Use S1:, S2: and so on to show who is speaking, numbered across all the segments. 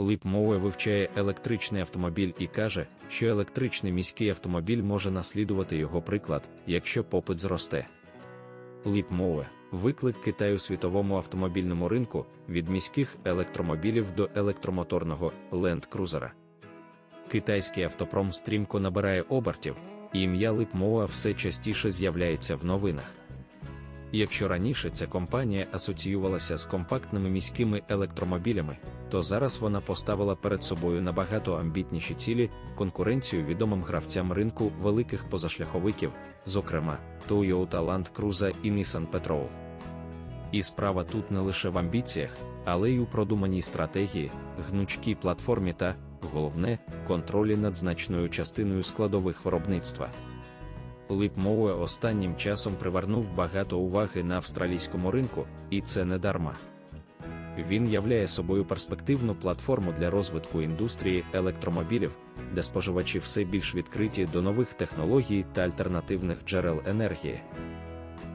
S1: Липмове вивчає електричний автомобіль і каже, що електричний міський автомобіль може наслідувати його приклад, якщо попит зросте. Липмове виклик Китаю світовому автомобільному ринку від міських електромобілів до електромоторного ленд-крузера. Китайський автопром стрімко набирає обертів, і ім'я Липмова все частіше з'являється в новинах. Якщо раніше ця компанія асоціювалася з компактними міськими електромобілями, то зараз вона поставила перед собою набагато амбітніші цілі конкуренцію відомим гравцям ринку великих позашляховиків, зокрема Toyota Land Cruiser і Nissan Patrol. І справа тут не лише в амбіціях, але й у продуманій стратегії, гнучкій платформі та, головне, контролі над значною частиною складових виробництва. Липмове останнім часом привернув багато уваги на австралійському ринку, і це не дарма. Він являє собою перспективну платформу для розвитку індустрії електромобілів, де споживачі все більш відкриті до нових технологій та альтернативних джерел енергії.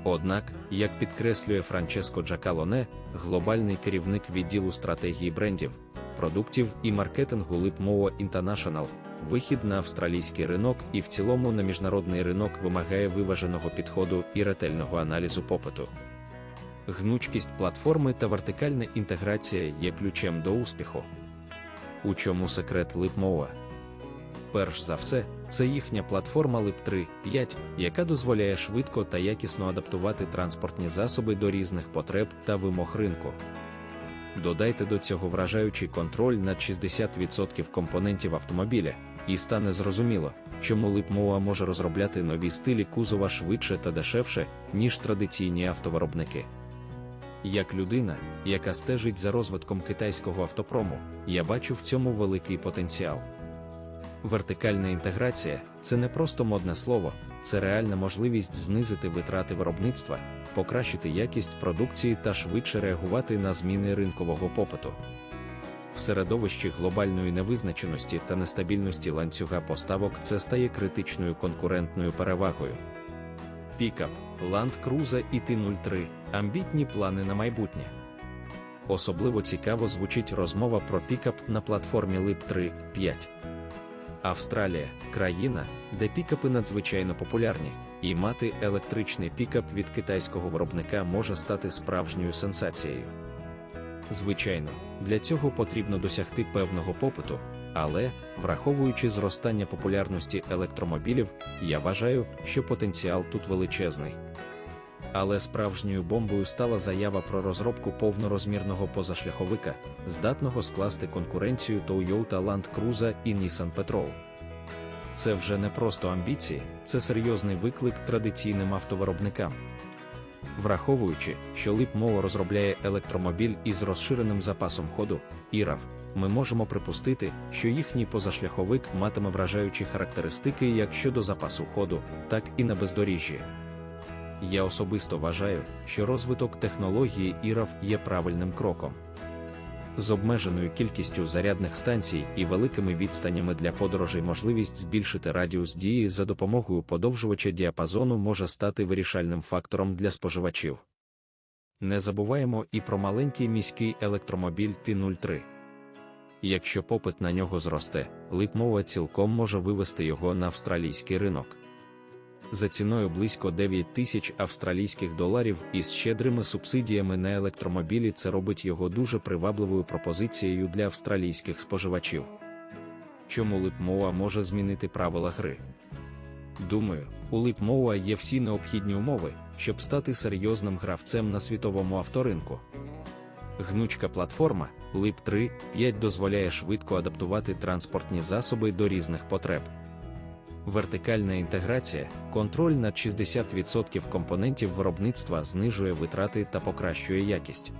S1: Однак, як підкреслює Франческо Джакалоне, глобальний керівник відділу стратегії брендів, продуктів і маркетингу Lipmoa International, вихід на австралійський ринок і в цілому на міжнародний ринок вимагає виваженого підходу і ретельного аналізу попиту. Гнучкість платформи та вертикальна інтеграція є ключем до успіху. У чому секрет Lipmoa? Перш за все, це їхня платформа lip 3.5, яка дозволяє швидко та якісно адаптувати транспортні засоби до різних потреб та вимог ринку. Додайте до цього вражаючий контроль над 60% компонентів автомобіля, і стане зрозуміло, чому Липмоа може розробляти нові стилі кузова швидше та дешевше, ніж традиційні автовиробники. Як людина, яка стежить за розвитком китайського автопрому, я бачу в цьому великий потенціал. Вертикальна інтеграція це не просто модне слово, це реальна можливість знизити витрати виробництва, покращити якість продукції та швидше реагувати на зміни ринкового попиту. В середовищі глобальної невизначеності та нестабільності ланцюга поставок це стає критичною конкурентною перевагою. Пікап, Land Cruiser і T03 амбітні плани на майбутнє. Особливо цікаво звучить розмова про пікап на платформі LIP 3.5. Австралія країна, де пікапи надзвичайно популярні, і мати електричний пікап від китайського виробника може стати справжньою сенсацією. Звичайно, для цього потрібно досягти певного попиту, але, враховуючи зростання популярності електромобілів, я вважаю, що потенціал тут величезний. Але справжньою бомбою стала заява про розробку повнорозмірного позашляховика, здатного скласти конкуренцію Toyota Land Cruiser і Nissan Patrol. Це вже не просто амбіції, це серйозний виклик традиційним автовиробникам. Враховуючи, що Lipmo розробляє електромобіль із розширеним запасом ходу, IRAV, ми можемо припустити, що їхній позашляховик матиме вражаючі характеристики як щодо запасу ходу, так і на бездоріжжі. Я особисто вважаю, що розвиток технології IRAV є правильним кроком. З обмеженою кількістю зарядних станцій і великими відстанями для подорожей можливість збільшити радіус дії за допомогою подовжувача діапазону може стати вирішальним фактором для споживачів. Не забуваємо і про маленький міський електромобіль Т-03. Якщо попит на нього зросте, Липмова цілком може вивести його на австралійський ринок за ціною близько 9 тисяч австралійських доларів із щедрими субсидіями на електромобілі це робить його дуже привабливою пропозицією для австралійських споживачів. Чому Липмова може змінити правила гри? Думаю, у Липмова є всі необхідні умови, щоб стати серйозним гравцем на світовому авторинку. Гнучка платформа Lip 3.5 дозволяє швидко адаптувати транспортні засоби до різних потреб. Вертикальна інтеграція, контроль над 60% компонентів виробництва знижує витрати та покращує якість.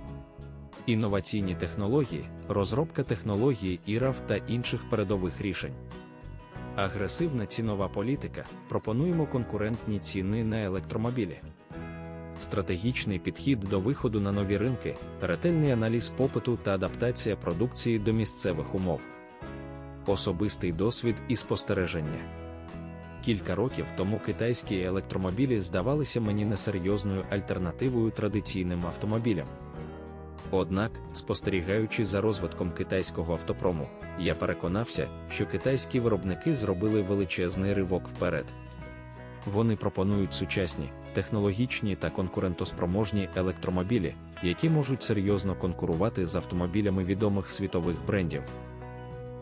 S1: Інноваційні технології, розробка технології ІРАВ та інших передових рішень. Агресивна цінова політика. Пропонуємо конкурентні ціни на електромобілі. Стратегічний підхід до виходу на нові ринки, ретельний аналіз попиту та адаптація продукції до місцевих умов. Особистий досвід і спостереження. Кілька років тому китайські електромобілі здавалися мені несерйозною альтернативою традиційним автомобілям. Однак, спостерігаючи за розвитком китайського автопрому, я переконався, що китайські виробники зробили величезний ривок вперед. Вони пропонують сучасні, технологічні та конкурентоспроможні електромобілі, які можуть серйозно конкурувати з автомобілями відомих світових брендів.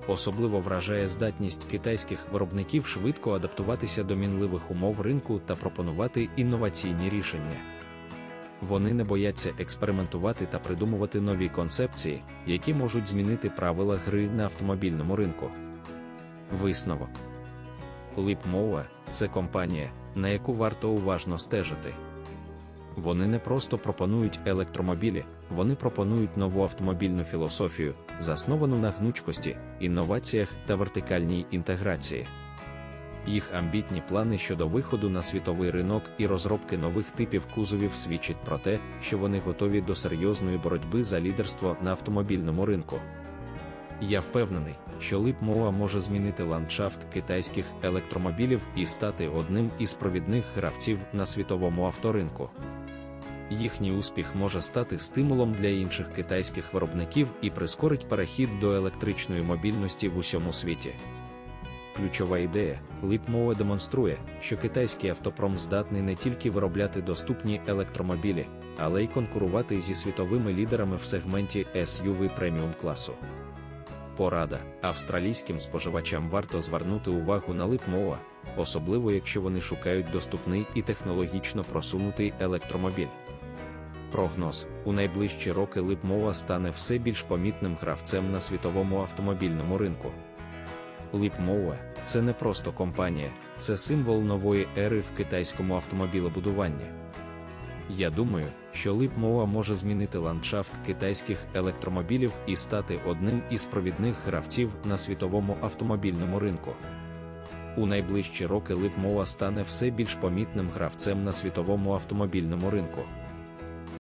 S1: Особливо вражає здатність китайських виробників швидко адаптуватися до мінливих умов ринку та пропонувати інноваційні рішення. Вони не бояться експериментувати та придумувати нові концепції, які можуть змінити правила гри на автомобільному ринку. Висновок Ліпмова це компанія, на яку варто уважно стежити. Вони не просто пропонують електромобілі, вони пропонують нову автомобільну філософію, засновану на гнучкості, інноваціях та вертикальній інтеграції. Їх амбітні плани щодо виходу на світовий ринок і розробки нових типів кузовів свідчать про те, що вони готові до серйозної боротьби за лідерство на автомобільному ринку. Я впевнений, що Липмова може змінити ландшафт китайських електромобілів і стати одним із провідних гравців на світовому авторинку. Їхній успіх може стати стимулом для інших китайських виробників і прискорить перехід до електричної мобільності в усьому світі. Ключова ідея Липмова демонструє, що китайський автопром здатний не тільки виробляти доступні електромобілі, але й конкурувати зі світовими лідерами в сегменті SUV преміум класу. Порада австралійським споживачам варто звернути увагу на Липмова, особливо якщо вони шукають доступний і технологічно просунутий електромобіль. Прогноз у найближчі роки Липмова стане все більш помітним гравцем на світовому автомобільному ринку. Липмова це не просто компанія, це символ нової ери в китайському автомобілебудуванні. Я думаю, що Липмова може змінити ландшафт китайських електромобілів і стати одним із провідних гравців на світовому автомобільному ринку. У найближчі роки Липмова стане все більш помітним гравцем на світовому автомобільному ринку.